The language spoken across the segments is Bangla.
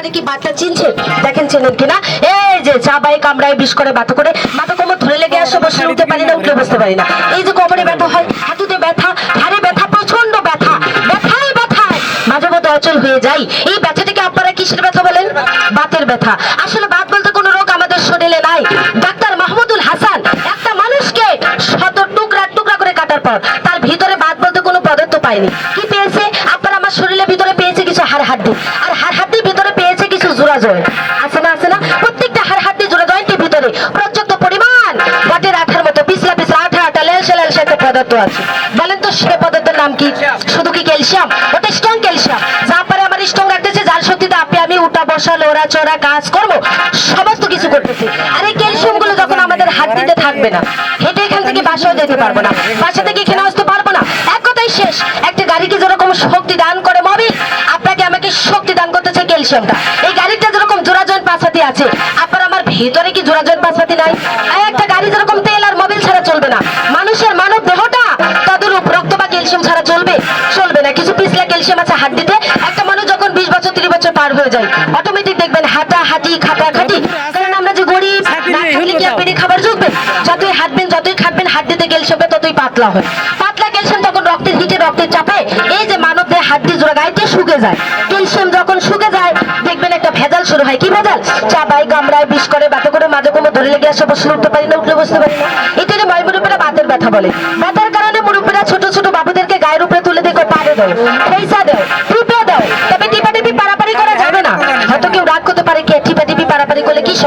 ব্যাপারে কি বার্তা চিনছে? দেখেন চেনেন কিনা? এই যে চা বাই কামড়ায় বিষ করে বাতা করে মাথা কোমর ধরে লেগে আসে বসে উঠতে পারি না উঠে বসতে পারি না। এই যে কোমরে ব্যথা হয় হাঁটুতে ব্যথা ঘাড়ে ব্যথা প্রচণ্ড ব্যথা ব্যথায় ব্যথায়। মাঝে মধ্যে অচল হয়ে যাই। এই ব্যথাটাকে আপনারা কিসের ব্যথা বলেন? বাতের ব্যথা। আসলে বাত বলতে কোনো রোগ আমাদের শরীরে নাই। ডাক্তার মাহমুদুল হাসান একটা মানুষকে শত টুকরা টুকরা করে কাটার পর তার ভিতরে বাত বলতে কোনো পদার্থ পায়নি। কি পেয়েছে? আপনার আমার শরীরের ভিতরে পেয়েছে কিছু সেলেল সেটা পদার্থ আছে। বলেন তো সে পদার্থের নাম কি? শুধু কি ক্যালসিয়াম? ওটা স্ট্রং ক্যালসিয়াম। যা পারে আমার স্ট্রং রাখতেছে, যার শক্তিতে আপনি, আমি উঠা, বসা, লোড়া, চড়া, কাজ করব, সমস্ত কিছু করতেছি। আর এই ক্যালসিয়ামগুলো যখন আমাদের হাড্ডিতে থাকবে না, হেঁটে এখান থেকে বাসাও যেতে পারব না, বাসা থেকে এখানে আসতে পারব না। এক কথাই শেষ, একটা গাড়িকে যেরকম শক্তি দান করে মবিল আপনাকে আমাকে শক্তি দান করতেছে ক্যালসিয়ামটা। এই গাড়িটা যেরকম জোড়াজয়েন্ট পাশাতি আছে, আপনার আমার ভিতরে কি জোড়াজয়েন্ট পাশাতি নাই? একটা গাড়ি যেরকম বছর ত্রিশ বছর পার হয়ে যায়। অটোমেটিক দেখবেন হাঁটা হাঁটি খাটা খাটি। কারণ আমরা যে গরিব না খাইলে কি আপনি খাবার জুটবে যতই হাঁটবেন যতই খাটবেন হাড্ডিতে ক্যালসিয়াম ততই পাতলা হয়। পাতলা ক্যালসিয়াম তখন রক্তের হিটে রক্তের চাপে এই যে মানব দেহে হাড্ডি জোড়া গাইতে শুকে যায়? ক্যালসিয়াম যখন শুকে যায় দেখবেন একটা ভেজাল শুরু হয়। কি ভেজাল? চাবাই কামড়ায় বিষ করে বাতে করে মাঝে কোমর ধরে লেগে আসে বসে উঠতে পারি না উঠলে বসতে পারি না। এটা যে ময় মুরব্বীরা বাতের ব্যথা বলে। ব্যথার কারণে মুরব্বীরা ছোট ছোট বাবুদেরকে গায়ের উপরে তুলে দেখো পাড়ে দাও পয়সা দাও টিপে দাও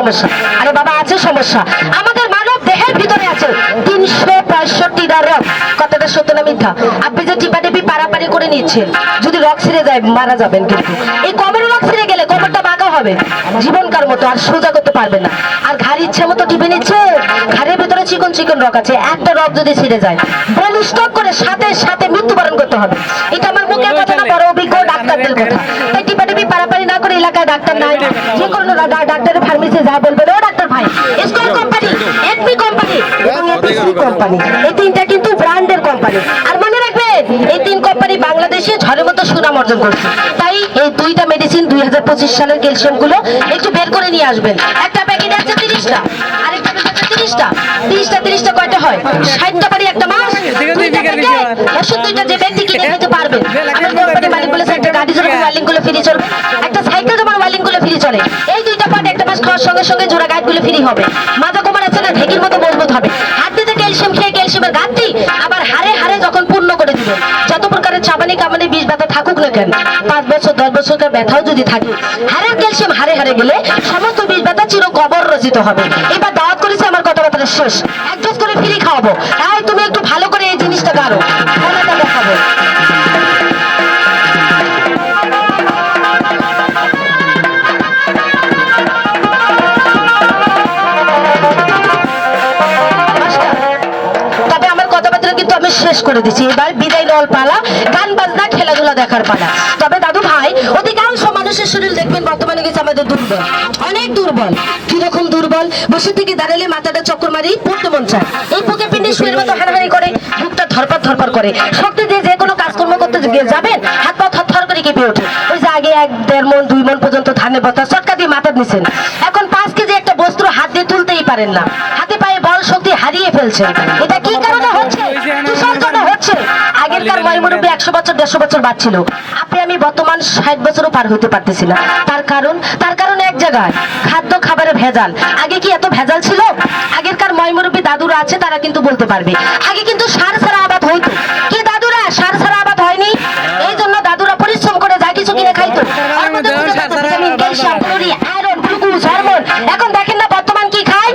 সমস্যা। আরে বাবা আছে সমস্যা। আমাদের মানব দেহের ভিতরে আছে তিনশো পঁয়ষট্টিটা রক কথাটা সত্য না মিথ্যা? আপনি যে টিপা টিপি পারাপারি করে নিচ্ছেন যদি রক ছিঁড়ে যায় মারা যাবেন কিন্তু। এই কমের রক ছিঁড়ে গেলে কমরটা বাঁকা হবে। জীবনকার মতো আর সোজা করতে পারবে না। আর ঘাড় ইচ্ছে মতো টিপে নিচ্ছে ঘাড়ের ভিতরে চিকন চিকন রক আছে। একটা রক যদি ছিঁড়ে যায় বল স্টক করে সাথে সাথে মৃত্যুবরণ করতে হবে। এটা আমার মুখের কথা না। বড় অভিজ্ঞ ডাক্তারদের কথা। এলাকায় ডাক্তার নাই। যে কোনো ডাক্তারের ফার্মেসি যা বলবেন ও ডাক্তার ভাই। স্কোয়ার কোম্পানি এফপি কোম্পানি এবং কোম্পানি এই তিনটা কিন্তু ব্র্যান্ডের কোম্পানি আর মনে এই তিন কোম্পানি বাংলাদেশে ঝড়ের মতো সুনাম অর্জন করছে। তাই এই দুইটা মেডিসিন দুই হাজার পঁচিশ সালের একটু বের করে নিয়ে আসবেন। একটা প্যাকেট আছে তিরিশটা আরেকটা প্যাকেট তিরিশটা। তিরিশটা তিরিশটা কয়টা হয়? ষাটটা পারি একটা মাস? ওষুধ দুইটা যে ব্যক্তি কিনে খেতে পারবে আমার কোম্পানি মালিক একটা গাড়ি যেরকম ওয়ার্লিংগুলো চলবে একটা সাইকেল যেমন ওয়ার্লিংগুলো ফ্রি চলে। এই দুইটা পার্ট একটা মাস খাওয়ার সঙ্গে সঙ্গে জোড়া ফ্রি হবে। মাজা কোমর আছে না ঢেকির মতো মজবুত হবে। হাড্ডিতে ক্যালসিয়াম খেয়ে ক্যালসিয়ামের ঘাটতি আবার হারে হারে যখন পূর্ণ যত প্রকারের চাবানি কামানি বিষ ব্যথা থাকুক না কেন, পাঁচ বছর, দশ বছরের ব্যথাও যদি থাকে, হারে ক্যালসিয়াম হারে হারে গেলে সমস্ত বিষ ব্যথা চির কবর রচিত হবে। এবার দাওয়াত করেছে আমার কথাবার্তা শেষ। এক করে ফিরি খাওয়াবো। তাই তুমি একটু ভালো শেষ করে দিচ্ছি এবার বিদায় নেওয়ার পালা, গান বাজনা, খেলাধুলা দেখার পালা। তবে দাদু ভাই, অধিকাংশ মানুষের শরীর দেখবেন বর্তমানে গেছে আমাদের দুর্বল। অনেক দুর্বল। কীরকম দুর্বল? বসে থেকে দাঁড়ালে মাথাটা চক্কর মারি পড়তে মন চায়। এই বুকে পিন্ডি শুয়ের মতো হারাহারি করে, বুকটা ধরপার ধরপার করে। শক্তি দিয়ে যে কোনো কাজকর্ম করতে গিয়ে যাবেন, হাত পা থর থর করে কেঁপে ওঠে। ওই যে আগে এক, দেড় মন, দুই মন পর্যন্ত ধানের বস্তা চটকা দিয়ে মাথার নিছেন এখন পাঁচ কেজি একটা বস্ত্র হাত দিয়ে তুলতেই পারেন না। হাতে পায়ে হারিয়ে ফেলছে। এটা কি কারণে হচ্ছে? কিসের জন্য হচ্ছে। আগেরকার ময়মুরব্বী একশো বছর দেড়শো বছর বাঁচছিল আপনি আমি বর্তমান ষাট বছরও পার হতে পারতেছি না তার কারণ তার কারণ এক জায়গায় খাদ্য খাবারে ভেজাল। আগে কি এত ভেজাল ছিল? আগেরকার ময়মুরব্বী দাদুরা আছে তারা কিন্তু বলতে পারবে। আগে কিন্তু সার ছাড়া আবাদ হইতো। কি দাদুরা? সার ছাড়া আবাদ হয়নি? এই জন্য দাদুরা পরিশ্রম করে যা কিছু কিনে খাইতো তার মধ্যে খুঁজে পেতো vitamin, calcium, chlorine, iron, glucose, hormone. এখন দেখেন না বর্তমান কি খায়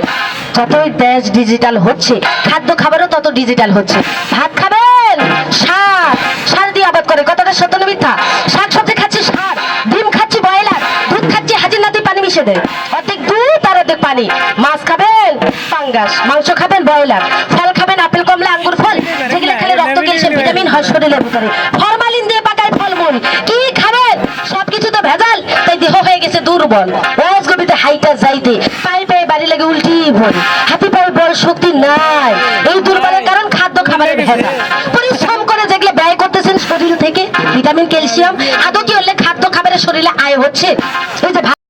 যতই দেশ ডিজিটাল হচ্ছে, খাদ্য খাবারও তত ডিজিটাল হচ্ছে। ভাত খাবেন? সার। সার দিয়ে আবাদ করে কথাটা সত্য মিথ্যা? শাক সবজি খাচ্ছি সার। ডিম খাচ্ছি ব্রয়লার। দুধ খাচ্ছি হাজির নাতি পানি মিশে দেয়। অর্ধেক দুধ আর অর্ধেক পানি। মাছ খাবেন? পাঙ্গাস। মাংস খাবেন? ব্রয়লার। ফল খাবেন? আপেল, কমলা, আঙ্গুর, ফল। যেগুলো খেলে রক্ত ক্যালসিয়াম, ভিটামিন হয় শরীরের ভিতরে ফরমালিন দিয়ে পাকায় ফলমূল। কি খাবেন? সবকিছু তো ভেজাল। তাই দেহ হয়ে গেছে দুর্বল। রোজ গভীতে হাইটা যাইতে। পায়ে বাড়ি লাগে উল্টি ভোর হাতি পায়ে বড় শক্তি নাই। এই দুর্বলের কারণ খাদ্য খাবারের ভেজা পরিশ্রম করে যেগুলো ব্যয় করতেছেন শরীর থেকে। ভিটামিন ক্যালসিয়াম আদৌ কি হলে খাদ্য খাবারের শরীরে আয় হচ্ছে? এই যে